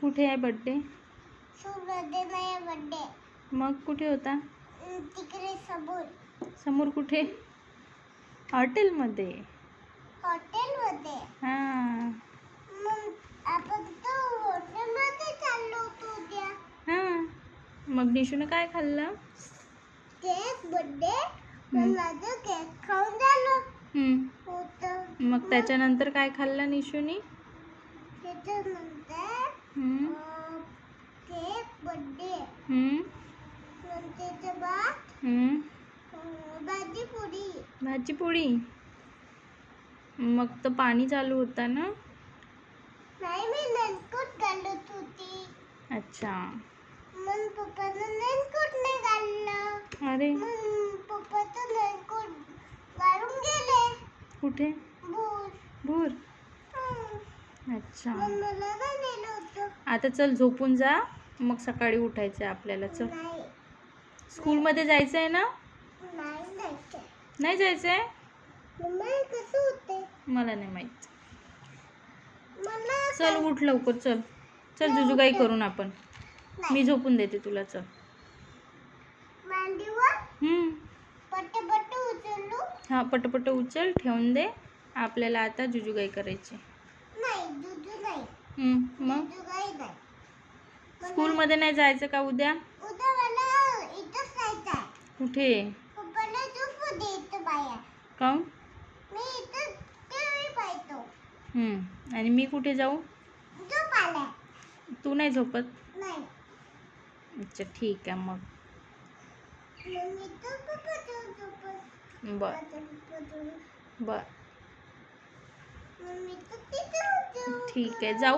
कुठे आहे बड्डे सुरदे नाही बड्डे मग कुठे होता? तिकडे समोर. समोर कुठे? हॉटेलमध्ये. हॉटेलमध्ये? हां. मग आपण तो हॉटेलमध्ये चाललो होतो उद्या. हां. मग निशूनं काय खाल्लं? केक बड्डे हम्म. माझं केक खाऊन झालं. हं. होतं. मग त्याच्यानंतर काय खाल्लं निशूनी? त्याच्यानंतर केक हं? नंतर बाद भाजी पुरी भाजी पोळी मग तर पाणी चालू होता ना? नाही मी ननकोट घालत होती. अच्छा. मग पप्पानं ननकोट नाही घाललं. अरे. मग पप्पाचं ननकोट घालून गेले. कुठे? भूर. भूर. अच्छा. मग मला नेलं. आता चल झोपून जा. मग सकाळी उठायचं आहे आपल्याला चल. स्कूलमध्ये जायचं आहे ना? नाही जायचं आहे मला नाही माहीत. चल उठ लवकर चल. चल जुजुगाई करून आपण. मी झोपून देते तुला चल. हम्म. हा पटपट उचल ठेवून दे. आपल्याला आता जुजुगाई करायची नाही दुधू नाही हम्म, मग? स्कूलमध्ये नाही जायचं का उद्या? कुठे? काऊन आणि मी कुठे जाऊ? तू नाही झोपत? अच्छा ठीक आहे मग. बर. बर. ठीक आहे जाऊ.